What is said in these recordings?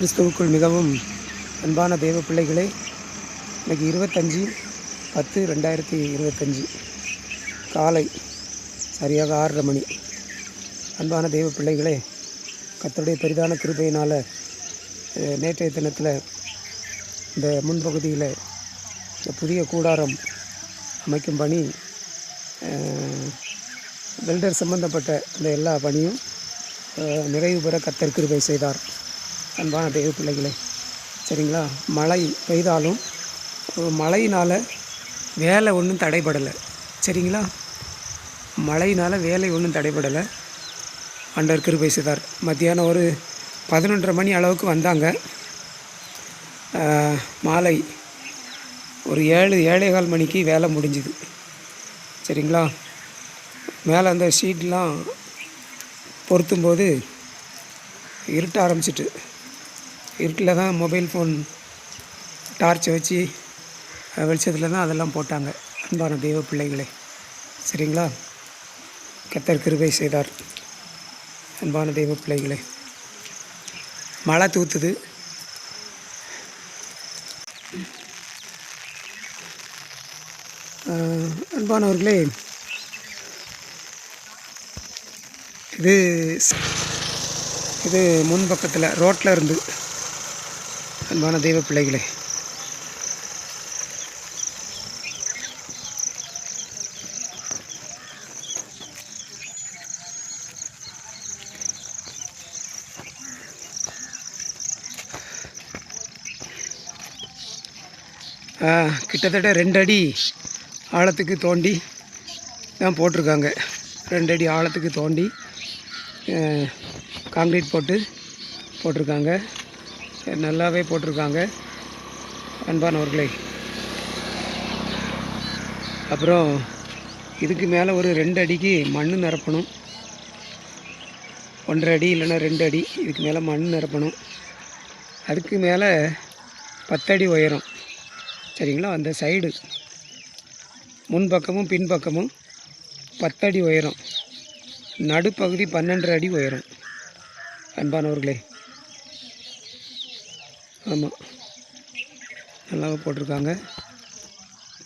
கிறிஸ்துவுக்குள் மிகவும் அன்பான தெய்வ பிள்ளைகளே இன்றைக்கி இருபத்தஞ்சி பத்து ரெண்டாயிரத்தி இருபத்தஞ்சி. காலை சரியாக ஆறரை மணி. அன்பான தெய்வ பிள்ளைகளே கத்தருடைய பெரிதான கிருபையினால் நேற்றைய தினத்தில் இந்த முன்பகுதியில் இந்த புதிய கூடாரம் அமைக்கும் பணி வெல்டர் சம்பந்தப்பட்ட இந்த எல்லா பணியும் நிறைவு பெற கத்தர் கிருபை செய்தார். அன்பான தெய்வ பிள்ளைகளே சரிங்களா? மழை பெய்தாலும் மழையினால் வேலை ஒன்றும் தடைபடலை சரிங்களா? மழையினால் வேலை ஒன்றும் தடைபடலை. அண்டர் கிருபை செய்தார். மத்தியானம் ஒரு பதினொன்றரை மணி அளவுக்கு வந்தாங்க. மாலை ஒரு ஏழு ஏழேகால் மணிக்கு வேலை முடிஞ்சுது சரிங்களா? மேலே அந்த ஷீட்லாம் பொருத்தும்போது இருட்ட ஆரம்பிச்சிட்டு இருட்டில் தான் மொபைல் ஃபோன் டார்ச்சை வச்சு வெளிச்சத்தில் தான் அதெல்லாம் போட்டாங்க. அன்பான தெய்வ பிள்ளைகளே சரிங்களா? கத்தர் கிருபை செய்தார். அன்பான தெய்வ பிள்ளைகளே மழை தூத்துது. அன்பானவர்களே இது இது முன்பக்கத்தில் ரோட்டில் இருந்து அன்பான தெய்வ பிள்ளைகளே. கிட்டத்தட்ட ரெண்டு அடி ஆழத்துக்கு தோண்டி தான் போட்டிருக்காங்க. ரெண்டு அடி ஆழத்துக்கு தோண்டி அஹ், காங்க்ரீட் போட்டு போட்டிருக்காங்க. நல்லாவே போட்டிருக்காங்க. அன்பானவர்களே. அப்புறம் இதுக்கு மேலே ஒரு ரெண்டு அடிக்கு மண் நிரப்பணும். ஒன்றரை அடி இல்லைன்னா ரெண்டு அடி இதுக்கு மேலே மண் நிரப்பணும். அதுக்கு மேலே பத்தடி உயரம். சரிங்களா? அந்த சைடு. முன்பக்கமும் பின்பக்கமும் பத்தடி உயரம். நடுப்பகுதி பன்னெண்டரை அடி உயரம். அன்பானவர்களே. ஆமாம் நல்லாவே போட்டிருக்காங்க.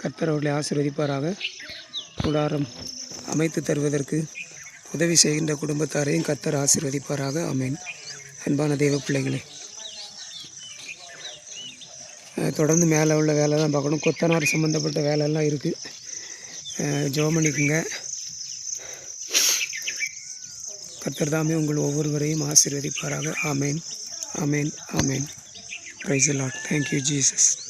கர்த்தர் அவர்களை ஆசீர்வதிப்பாராக. கூடாரம் அமைத்து தருவதற்கு உதவி செய்கின்ற குடும்பத்தாரையும் கர்த்தர் ஆசீர்வதிப்பாராக. அமேன் அன்பான தெய்வ பிள்ளைகளே. தொடர்ந்து மேலே உள்ள வேலை தான் பார்க்கணும். கொத்தனார் சம்மந்தப்பட்ட வேலையெல்லாம் இருக்குது ஜோமணிக்குங்க கர்த்தர் தாமே உங்கள் ஒவ்வொருவரையும் ஆசீர்வதிப்பாராக. ஆமேன். ஆமேன். ஆமேன். Praise the Lord. Thank you, Jesus.